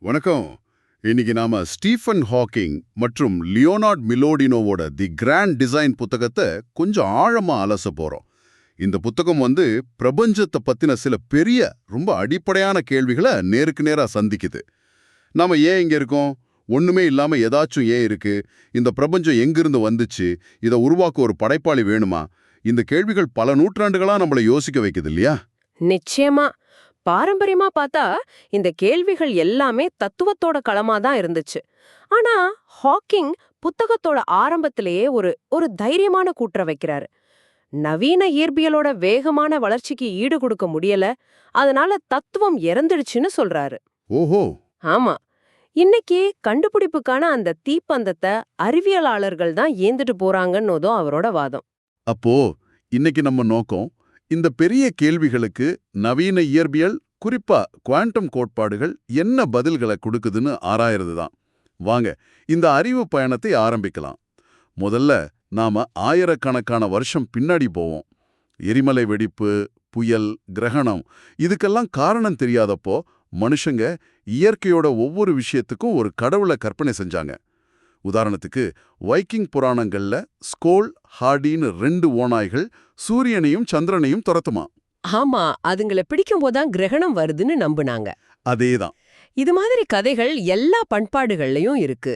வணக்கம். இன்னைக்கு நாம ஸ்டீஃபன் ஹாக்கிங் மற்றும் லியோனார்ட் மிலோடினோவோட தி கிராண்ட் டிசைன் புத்தகத்தை கொஞ்சம் ஆழமா அலச போறோம். இந்த புத்தகம் வந்து பிரபஞ்சத்தை பத்தின சில பெரிய ரொம்ப அடிப்படையான கேள்விகளை நேருக்கு நேரா சந்திக்குது. நாம ஏன் இங்க இருக்கோம்? ஒண்ணுமே இல்லாம ஏதாச்சும் ஏன் இருக்கு? இந்த பிரபஞ்சம் எங்கிருந்து வந்துச்சு? இதை உருவாக்க ஒரு படைப்பாளி வேணுமா? இந்த கேள்விகள் பல நூற்றாண்டுகளா நம்மளை யோசிக்க வைக்குது இல்லையா? நிச்சயமா. பாரம்பரியமா பார்த்தா இந்த கேள்விகள் எல்லாமே தத்துவத்தோட களமா தான் இருந்துச்சு. ஆனா ஹாக்கிங் புத்தகத்தோட ஆரம்பத்திலேயே ஒரு ஒரு தைரியமான கூற்ற வைக்கிறாரு. நவீன இயற்பியலோட வேகமான வளர்ச்சிக்கு ஈடு கொடுக்க முடியல அதனால தத்துவம் இறந்துடுச்சுன்னு சொல்றாரு. ஓஹோ! ஆமா. இன்னைக்கு கண்டுபிடிப்புக்கான அந்த தீப்பந்தத்தை அறிவியலாளர்கள் தான் ஏந்துட்டு போறாங்கன்னதும் அவரோட வாதம். அப்போ இன்னைக்கு நம்ம நோக்கம் இந்த பெரிய கேள்விகளுக்கு நவீன இயற்பியல் குறிப்பா குவாண்டம் கோட்பாடுகள் என்ன பதில்களை கொடுக்குதுன்னு ஆராயறது தான் வாங்க இந்த அறிவு பயணத்தை ஆரம்பிக்கலாம். முதல்ல நாம ஆயிரக்கணக்கான வருஷம் பின்னாடி போவோம். எரிமலை வெடிப்பு புயல் கிரகணம் இதுக்கெல்லாம் காரணம் தெரியாதப்போ மனுஷங்க இயற்கையோட ஒவ்வொரு விஷயத்துக்கும் ஒரு கடவுளை கற்பனை செஞ்சாங்க. உதாரணத்துக்கு வைக்கிங் புராணங்கள்ல ஸ்கோல் ஹார்டின்னு ரெண்டு ஓநாய்கள் சூரியனையும் சந்திரனையும் துரத்துமா? ஆமா அதுங்கள பிடிக்கும் போதான் கிரகணம் வருதுன்னு நம்புனாங்க. அதேதான். இது மாதிரி கதைகள் எல்லா பண்பாடுகள்லயும் இருக்கு.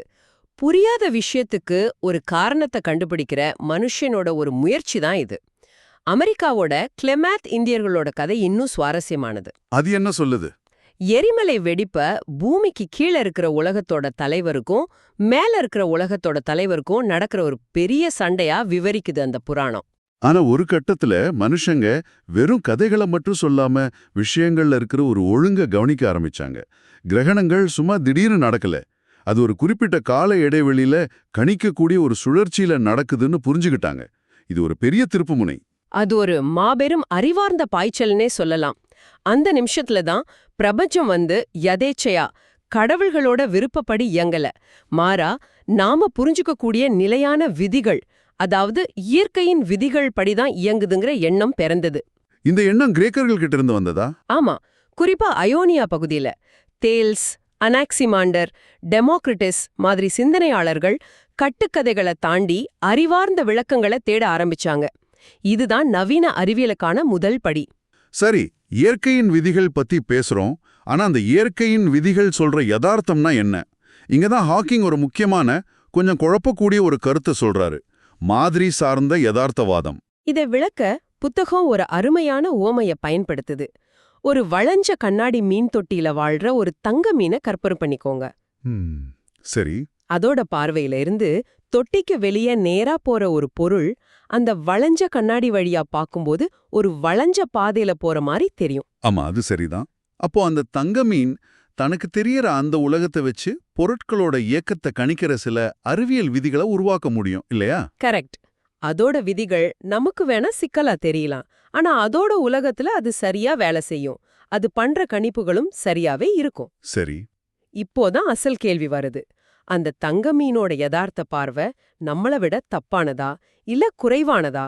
புரியாத விஷயத்துக்கு ஒரு காரணத்தை கண்டுபிடிக்கிற மனுஷனோட ஒரு முயற்சி தான் இது. அமெரிக்காவோட கிளெமேத் இந்தியர்களோட கதை இன்னும் சுவாரஸ்யமானது. அது என்ன சொல்லுது? எரிமலை வெடிப்ப பூமிக்கு கீழே இருக்கிற உலகத்தோட தலைவருக்கும் மேல இருக்கிற உலகத்தோட தலைவருக்கும் நடக்கிற ஒரு பெரிய சண்டையா விவரிக்குது அந்த புராணம். ஆனா ஒரு கட்டத்துல மனுஷங்க வெறும் கதைகளை மட்டும் சொல்லாம விஷயங்கள்ல இருக்கிற ஒரு ஒழுங்க கவனிக்க ஆரம்பிச்சாங்க. கிரகணங்கள் சும்மா திடீர்னு நடக்கல. அது ஒரு குறிப்பிட்ட கால இடைவெளியில கணிக்கக்கூடிய ஒரு சுழற்சியில நடக்குதுன்னு புரிஞ்சுக்கிட்டாங்க இது ஒரு பெரிய திருப்புமுனை அது ஒரு மாபெரும் அறிவார்ந்த பாய்ச்சல்னே சொல்லலாம். அந்த நிமிஷத்துல தான் பிரபஞ்சம் வந்து யதேச்சையா கடவுள்களோட விருப்பப்படி இயங்கல. மாறா நாம புரிஞ்சுக்கக்கூடிய நிலையான விதிகள் அதாவது இயற்கையின் விதிகள் படிதான் இயங்குதுங்கிற எண்ணம் பிறந்தது. இந்த எண்ணம் கிரேக்கர்கள் கிட்ட இருந்து வந்ததா? ஆமா. குறிப்பா அயோனியா பகுதியில தேல்ஸ் அனாக்சிமாண்டர் டெமோக்ரிட்டிஸ் மாதிரி சிந்தனையாளர்கள் கட்டுக்கதைகளை தாண்டி அறிவார்ந்த விளக்கங்களை தேட ஆரம்பிச்சாங்க. இதுதான் நவீன அறிவியலுக்கான முதல் படி. சரி இயற்கையின் விதிகள் பத்தி பேசுறோம். ஆனா அந்த இயற்கையின் விதிகள் சொல்ற யதார்த்தம்னா என்ன? இங்கதான் ஹாக்கிங் ஒரு முக்கியமான கொஞ்சம் குழப்பக்கூடிய ஒரு கருத்தை சொல்றாரு. மாதிரி சார்ந்த யதார்த்தவாதம். இதை விளக்க புத்தகம் ஒரு அருமையான ஓமைய பயன்படுத்துது. ஒரு வளைஞ்ச கண்ணாடி மீன் தொட்டியில வாழ்ற ஒரு தங்க மீனை கற்பனை பண்ணிக்கோங்க. சரி. அதோட பார்வையில இருந்து தொட்டிக்கு வெளியே நேரா போற ஒரு பொருள் அந்த வளைஞ்ச கண்ணாடி வழியா பாக்கும்போது ஒரு வளைஞ்ச பாதையில போற மாதிரி தெரியும். ஆமா அது சரிதான். அப்போ அந்த தங்க மீன் தனக்கு தெரியற அந்த உலகத்தை வச்சு பொருட்களோட இயக்கத்தை கணிக்கிற சில அறிவியல் விதிகளை உருவாக்க முடியும் இல்லையா? கரெக்ட். அதோட விதிகள் நமக்கு வேணா சிக்கலா தெரியலாம். ஆனா அதோட உலகத்துல அது சரியா வேலை செய்யும். அது பண்ற கணிப்புகளும் சரியாவே இருக்கும். சரி. இப்போதான் அசல் கேள்வி வருது. அந்த தங்க மீனோட யதார்த்த பார்வை நம்மள விட தப்பானதா இல்ல குறைவானதா?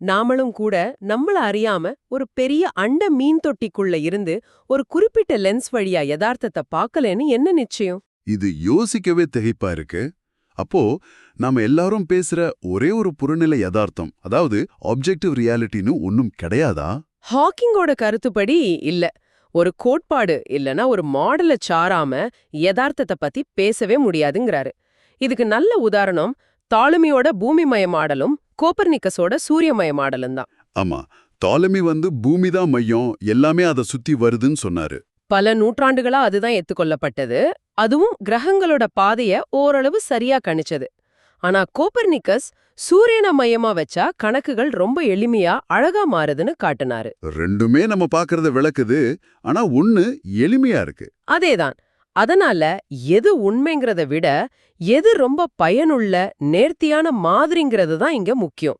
நாமளும் கூட நம்மள அறியாம ஒரு பெரிய அண்ட மீன் தொட்டிக்குள்ள இருந்து ஒரு குறிப்பிட்ட லென்ஸ் வழியா யதார்த்தத்தை பார்க்கலன்னு என்ன நிச்சயம்? இது யோசிக்கவே திகைப்பா இருக்கு. அப்போ நாம எல்லாரும் பேசுற ஒரே ஒரு புறநிலை யதார்த்தம் அதாவது ஆப்ஜெக்டிவ் ரியாலிட்டின்னு ஒன்னும் கிடையாதா? ஹாக்கிங்கோட கருத்துப்படி இல்ல. ஒரு கோட்பாடு இல்லனா ஒரு மாடல சாராம யதார்த்தத்தை பத்தி பேசவே முடியாதுங்கிறாரு. இதுக்கு நல்ல உதாரணம் தாளுமியோட பூமிமய மாடலும் கோப்பர்னிக்கஸோட சூரியமய மாடலும் தான். ஆமா டாலமி வந்து பூமி தான் மையம் எல்லாமே அதை சுத்தி வருதுன்னு சொன்னாரு. பல நூற்றாண்டுகளா அதுதான் ஏத்துக்கொள்ளப்பட்டது. அதுவும் கிரகங்களோட பாதைய ஓரளவு சரியா கணிச்சது. ஆனா கோப்பர்னிக்கஸ் சூரியனை மையமா வச்சா கணக்குகள் ரொம்ப எளிமையா அழகா மாறுதுன்னு காட்டுனாரு. ரெண்டுமே நம்ம பாக்குறத விளக்குது. ஆனா ஒண்ணு எளிமையா இருக்கு. அதேதான். அதனால எது உண்மைங்கிறத விட எது ரொம்ப பயனுள்ள நேர்த்தியான மாதிரிங்கிறது தான் இங்க முக்கியம்.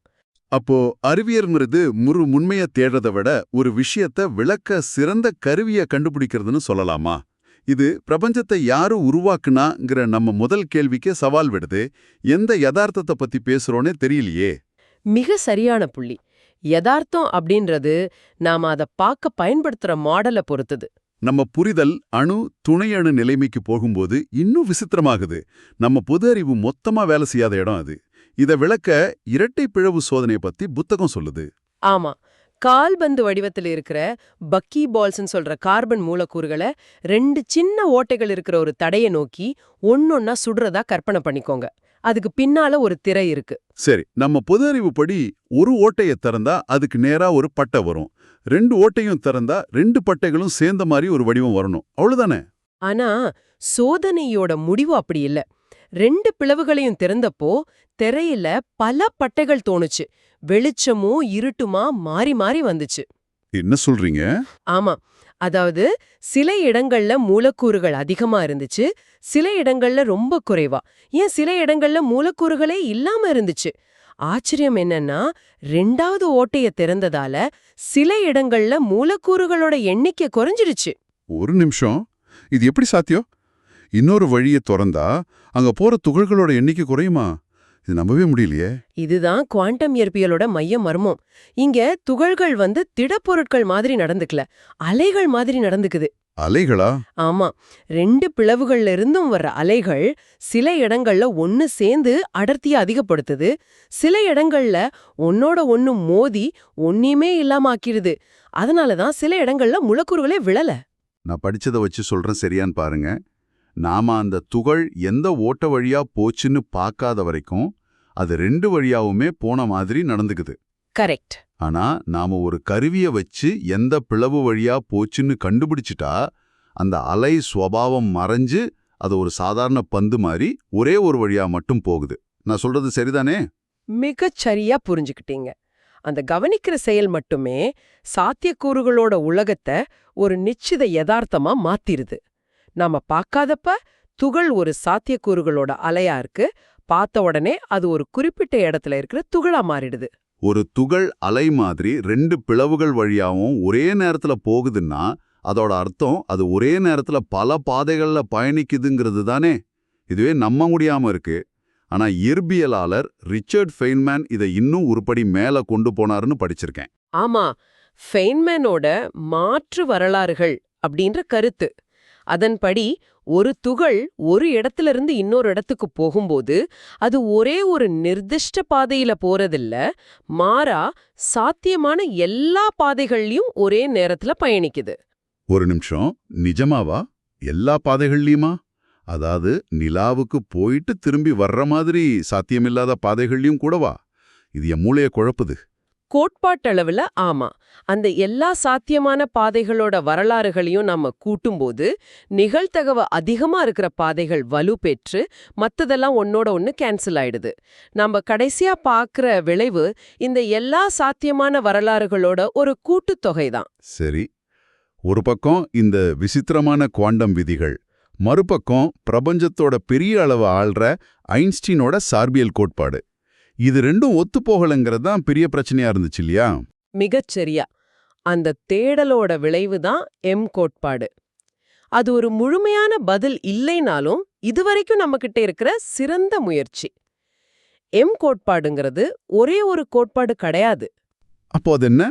அப்போ அறிவியல்ங்கிறது முழு உண்மைய தேடுறதை விட ஒரு விஷயத்த விளக்க சிறந்த கருவிய கண்டுபிடிக்கிறதுன்னு சொல்லலாமா? இது பிரபஞ்சத்தை யாரு உருவாக்குனாங்கிற நம்ம முதல் கேள்விக்கே சவால் விடுது. எந்த யதார்த்தத்தை பத்தி பேசுறோன்னே தெரியலையே. மிக சரியான புள்ளி. யதார்த்தம் அப்படின்றது நாம அத பார்க்க பயன்படுத்துற மாடலை பொறுத்தது. நம்ம புரிதல் அணு துணை அணு நிலைமைக்கு போகும்போது இன்னும் விசித்திரமாகுது. நம்ம பொது அறிவு மொத்தமா வேலை செய்யாத இடம் அது. இத விளக்க இரட்டை பிழவு சோதனை பத்தி புத்தகம் சொல்லுது. ஆமா. கால்பந்து வடிவத்தில் இருக்கிற பக்கி பால்ஸ்னு சொல்ற கார்பன் மூலக்கூறுகளை ரெண்டு சின்ன ஓட்டைகள் இருக்கிற ஒரு தடைய நோக்கி ஒன்னொன்னா சுடுறதா கற்பனை பண்ணிக்கோங்க. அதுக்கு பின்னால ஒரு திரை இருக்கு. சரி நம்ம பொது அறிவுப்படி ஒரு ஓட்டைய திறந்தா அதுக்கு நேரா ஒரு பட்டை வரும். ரெண்டு ஓட்டையும் திறந்தா ரெண்டு பட்டைகளும் சேர்ந்த மாதிரி ஒரு வடிவம் வரணும். அவ்வளவுதானே? ஆனா சோதனையோட முடிவு அப்படி இல்ல. ரெண்டு பிளவுகளையும் திறந்தப்போ திரையில பல பட்டைகள் தோணுச்சு. வெளிச்சமும் இருட்டுமா மாறி மாறி வந்துச்சு. என்ன சொல்றீங்க? ஆமா. அதாவது சில இடங்கள்ல மூலக்கூறுகள் அதிகமா இருந்துச்சு சில இடங்கள்ல ரொம்ப குறைவா. ஏன் சில இடங்கள்ல மூலக்கூறுகளே இல்லாம இருந்துச்சு? ஆச்சரியம் என்னன்னா ரெண்டாவது ஓட்டைய திறந்ததால சில இடங்கள்ல மூலக்கூறுகளோட எண்ணிக்கை குறைஞ்சிருச்சு ஒரு நிமிஷம். இது எப்படி சாத்தியம்? இன்னொரு வழியை திறந்தா அங்க போற துகள்களோட எண்ணிக்கை குறையுமா? இது நம்பவே முடியலையே. இதுதான் குவாண்டம் இயற்பியலோட மைய மர்மம். இங்க துகள்கள் வந்து திடப்பொருட்கள் மாதிரி நடந்துக்கல. அலைகள் மாதிரி நடந்துக்குது. அலைகளா? ஆமா. ரெண்டு பிளவுகள்ல இருந்தும் வர்ற அலைகள் சில இடங்கள்ல ஒன்னு சேர்ந்து அடர்த்தியை அதிகப்படுத்துது. சில இடங்கள்ல ஒன்னோட ஒன்னு மோதி ஒன்னியுமே இல்லாம ஆக்கிடுது. அதனாலதான் சில இடங்கள்ல முளக்கூறுகளே விழல. நான் படிச்சதை வச்சு சொல்றேன் சரியான்னு பாருங்க. நாம அந்த துகள் எந்த ஓட்ட வழியா போச்சுன்னு பார்க்காத வரைக்கும் அது ரெண்டு வழியாவுமே போன மாதிரி நடந்துக்குது. கரெக்ட். ஆனா நாம ஒரு கருவிய வச்சு எந்த பிளவு வழியா போச்சுன்னு கண்டுபிடிச்சிட்டா அந்த அலை சுவாவம் மறைஞ்சு அது ஒரு சாதாரண பந்து மாதிரி ஒரே ஒரு வழியா மட்டும் போகுது. நான் சொல்றது சரிதானே? மிகச் சரியா புரிஞ்சுக்கிட்டீங்க. அந்த கவனிக்கிற செயல் மட்டுமே சாத்தியக்கூறுகளோட உலகத்தை ஒரு நிச்சித யதார்த்தமா மாத்திருது. நாம பார்க்காதப்ப துகள் ஒரு சாத்தியக்கூறுகளோட அலையா இருக்கு. பார்த்த உடனே அது ஒரு குறிப்பிட்ட இடத்துல இருக்கிற துகளா மாறிடுது. ஒரு துகள் அலை மாதிரி ரெண்டு பிளவுகள் வழியாவும் ஒரே நேரத்துல போகுதுன்னா அதோட அர்த்தம் அது ஒரே நேரத்துல பல பாதைகள்ல பயணிக்குதுங்கிறது தானே. இதுவே நம்ப முடியாம இருக்கு. ஆனா இயற்பியலாளர் ரிச்சர்ட் ஃபெய்ன்மேன் இதை இன்னும் உருப்படி மேல கொண்டு போனாருன்னு படிச்சிருக்கேன். ஆமா ஃபெய்ன்மேனோட மாற்று வரலாறுகள் அப்படின்ற கருத்து. அதன்படி ஒரு துகள் ஒரு இடத்துல இருந்து இன்னொரு இடத்துக்கு போகும்போது அது ஒரே ஒரு நிர்திஷ்ட பாதையில போறதில்ல. மாறா சாத்தியமான எல்லா பாதைகள்லயும் ஒரே நேரத்துல பயணிக்குது. ஒரு நிமிஷம். நிஜமாவா? எல்லா பாதைகள்லயுமா? அதாவது நிலாவுக்கு போயிட்டு திரும்பி வர்ற மாதிரி சாத்தியமில்லாத பாதைகள்லயும் கூடவா? இது என் மூளைய குழப்புது. கோட்பாட்டளவுல ஆமா. அந்த எல்லா சாத்தியமான பாதைகளோட வரலாறுகளையும் நம்ம கூட்டும்போது நிகழ்த்தகவ அதிகமா இருக்கிற பாதைகள் வலுப்பெற்று மத்ததெல்லாம் ஒன்னோட ஒன்னு கேன்சல் ஆயிடுது. நம்ம கடைசியா பார்க்குற விளைவு இந்த எல்லா சாத்தியமான வரலாறுகளோட ஒரு கூட்டுத்தொகை தான். சரி. ஒரு பக்கம் இந்த விசித்திரமான குவாண்டம் விதிகள் மறுபக்கம் பிரபஞ்சத்தோட பெரிய அளவு ஆள்ற ஐன்ஸ்டீனோட சார்பியல் கோட்பாடு. இது ரெண்டும் ஒத்துப்போகலைங்கிறது தான் பெரிய பிரச்சனையா இருந்துச்சு இல்லையா? மிகச்சரியா. அந்த தேடலோட விளைவு தான் எம் கோட்பாடு. அது ஒரு முழுமையான பதில் இல்லைனாலும் இதுவரைக்கும் நம்மகிட்ட இருக்கிற சிறந்த முயற்சி. எம் கோட்பாடுங்கிறது ஒரே ஒரு கோட்பாடு கிடையாது. அப்போ அது என்ன?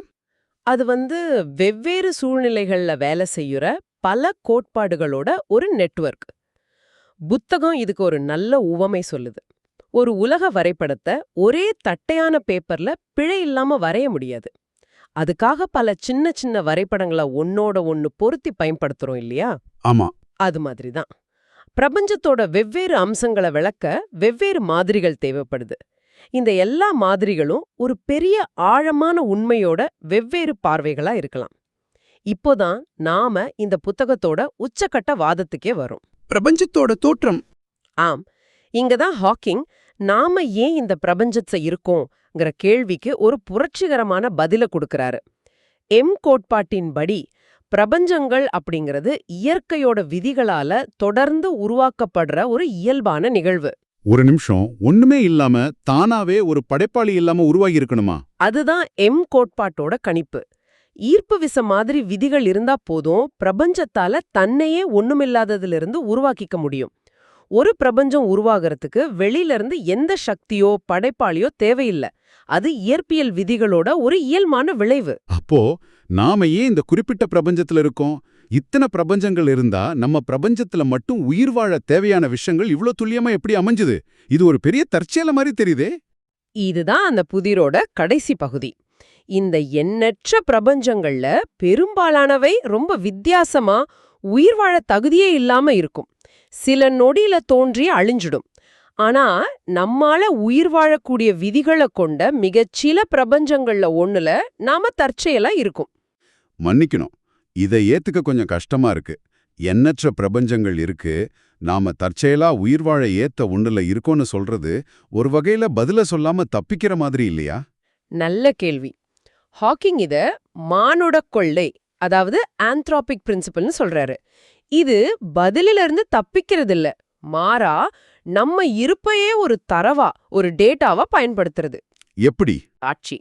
அது வந்து வெவ்வேறு சூழ்நிலைகள்ல வேலை செய்யுற பல கோட்பாடுகளோட ஒரு நெட்வொர்க். புத்தகம் இதுக்கு ஒரு நல்ல உவமை சொல்லுது. ஒரு உலக வரைபடத்தை ஒரே தட்டையான பேப்பர்ல பிழை இல்லாம வரைய முடியாது. அதுக்காக பல சின்ன சின்ன வரைபடங்களை ஒன்னோட ஒன்னு பொருத்தி பயன்படுத்துறோம் இல்லையா? ஆமா. அது மாதிரி தான் பிரபஞ்சத்தோட வெவ்வேறு அம்சங்களை விளக்க வெவ்வேறு மாதிரிகள் தேவைப்படுது. இந்த எல்லா மாதிரிகளும் ஒரு பெரிய ஆழமான உண்மையோட வெவ்வேறு பார்வைகளா இருக்கலாம். இப்போதான் நாம இந்த புத்தகத்தோட உச்சக்கட்ட வாதத்துக்கே வரும். பிரபஞ்சத்தோட தோற்றம். ஆம். இங்கதான் ஹாக்கிங் நாம ஏன் இந்த பிரபஞ்சத்தை இருக்கோங்கிற கேள்விக்கு ஒரு புரட்சிகரமான பதில கொடுக்கறாரு. எம் கோட்பாட்டின்படி பிரபஞ்சங்கள் அப்படிங்கிறது இயற்கையோட விதிகளால தொடர்ந்து உருவாக்கப்படுற ஒரு இயல்பான நிகழ்வு. ஒரு நிமிஷம் ஒண்ணுமே இல்லாம தானாவே ஒரு படைப்பாளி இல்லாம உருவாகி இருக்கணுமா? அதுதான் எம் கோட்பாட்டோட கணிப்பு. ஈர்ப்பு விச மாதிரி விதிகள் இருந்தா போதும் பிரபஞ்சத்தால தன்னையே ஒண்ணுமில்லாததிலிருந்து உருவாக்கிக்க முடியும். ஒரு பிரபஞ்சம் உருவாகிறதுக்கு வெளியில இருந்து எந்த சக்தியோ படைப்பாளியோ தேவையில்லை. அது இயற்பியல் விதிகளோட ஒரு இயல்பான விளைவு. அப்போ நாம ஏன் இந்த குறிப்பிட்ட பிரபஞ்சத்துல இருக்கோம்? இத்தனை பிரபஞ்சங்கள் இருந்தா நம்ம பிரபஞ்சத்துல மட்டும் உயிர் வாழ தேவையான விஷயங்கள் இவ்ளோ துல்லியமா எப்படி அமைஞ்சுது? இது ஒரு பெரிய தற்செயல மாதிரி தெரியுதே. இதுதான் அந்த புதிரோட கடைசி பகுதி. இந்த எண்ணற்ற பிரபஞ்சங்கள்ல பெரும்பாலானவை ரொம்ப வித்தியாசமா உயிர் வாழ தகுதியே இல்லாம இருக்கும். சில நொடியில தோன்றி அழிஞ்சிடும். ஆனா நம்மால உயிர் வாழக்கூடிய விதிகளை கொண்ட மிகச்சில பிரபஞ்சங்கள்ல ஒண்ணுல நாம தற்செயலா இருக்கும். மன்னிக்கணும். இதை ஏத்துக்க கொஞ்சம் கஷ்டமா இருக்கு. எண்ணற்ற பிரபஞ்சங்கள் இருக்கு. நாம தற்செயலா உயிர் வாழ ஏத்த ஒண்ணுல இருக்கோன்னு சொல்றது ஒரு வகையில பதில சொல்லாம தப்பிக்கிற மாதிரி இல்லையா? நல்ல கேள்வி. ஹாக்கிங் இத மானுட கொள்ளை அதாவது ஆந்த்ராபிக் பிரின்சிபல்னு சொல்றாரு. இது பதிலிலிருந்து தப்பிக்கிறது இல்ல மாறா நம்ம இருப்பையே ஒரு தரவா ஒரு டேட்டாவா பயன்படுத்துறது. எப்படி? ஆட்சி.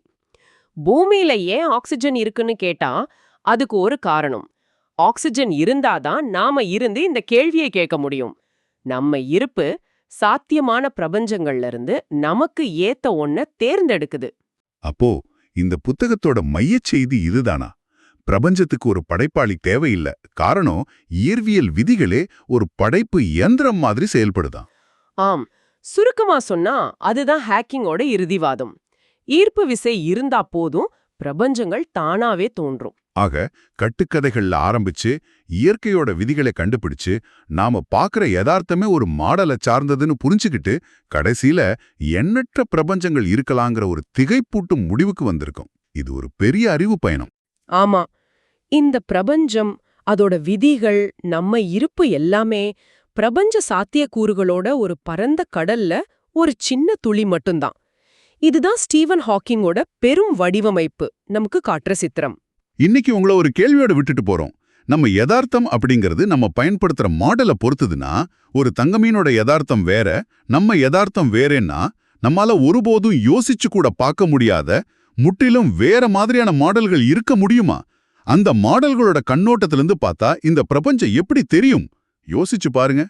பூமியில ஏன் ஆக்சிஜன் இருக்குன்னு கேட்டா அதுக்கு ஒரு காரணம். ஆக்சிஜன் இருந்தாதான் நாம இருந்து இந்த கேள்வியை கேட்க முடியும். நம்ம இருப்பு சாத்தியமான பிரபஞ்சங்கள்ல இருந்து நமக்கு ஏத்த ஒன்ன தேர்ந்தெடுக்குது. அப்போ இந்த புத்தகத்தோட மையச் செய்தி இதுதானா? பிரபஞ்சத்துக்கு ஒரு படைப்பாளி தேவையில்ல. காரணம் இயற்பியல் விதிகளே ஒரு படைப்பு இயந்திரம் மாதிரி செயல்படுதாம் ஆம். சுருக்கமா சொன்னா அதுதான் ஹேக்கிங்கோட இறுதிவாதம். ஈர்ப்பு விசை இருந்தா போதும் பிரபஞ்சங்கள் தானாவே தோன்றும். ஆக கட்டுக்கதைகள்ல ஆரம்பிச்சு இயற்கையோட விதிகளை கண்டுபிடிச்சு நாம பாக்குற யதார்த்தமே ஒரு மாடலை சார்ந்ததுன்னு புரிஞ்சுக்கிட்டு கடைசியில எண்ணற்ற பிரபஞ்சங்கள் இருக்கலாங்கிற ஒரு திகைப்பூட்டும் முடிவுக்கு வந்திருக்கோம். இது ஒரு பெரிய அறிவு பயணம். ஆமா இந்த பிரபஞ்சம் அதோட விதிகள் நம்ம இருப்பு எல்லாமே பிரபஞ்ச சாத்தியக்கூறுகளோட ஒரு பரந்த கடல்ல ஒரு சின்ன துளி மட்டும்தான். இதுதான் ஸ்டீவன் ஹாக்கிங்கோட பெரும் வடிவமைப்பு நமக்கு காட்டுற சித்திரம். இன்னைக்கு உங்களை ஒரு கேள்வியோட விட்டுட்டு போறோம். நம்ம யதார்த்தம் அப்படிங்கிறது நம்ம பயன்படுத்துற மாடலை பொறுத்ததுன்னா ஒரு தங்கமீனோட யதார்த்தம் வேற நம்ம யதார்த்தம் வேறேன்னா நம்மால ஒருபோதும் யோசிச்சு கூட பார்க்க முடியாத முற்றிலும் வேற மாதிரியான மாடல்கள் இருக்க முடியுமா? அந்த மாடல்களோட கண்ணோட்டத்திலிருந்து பார்த்தா இந்த பிரபஞ்சம் எப்படி தெரியும்? யோசிச்சு பாருங்க.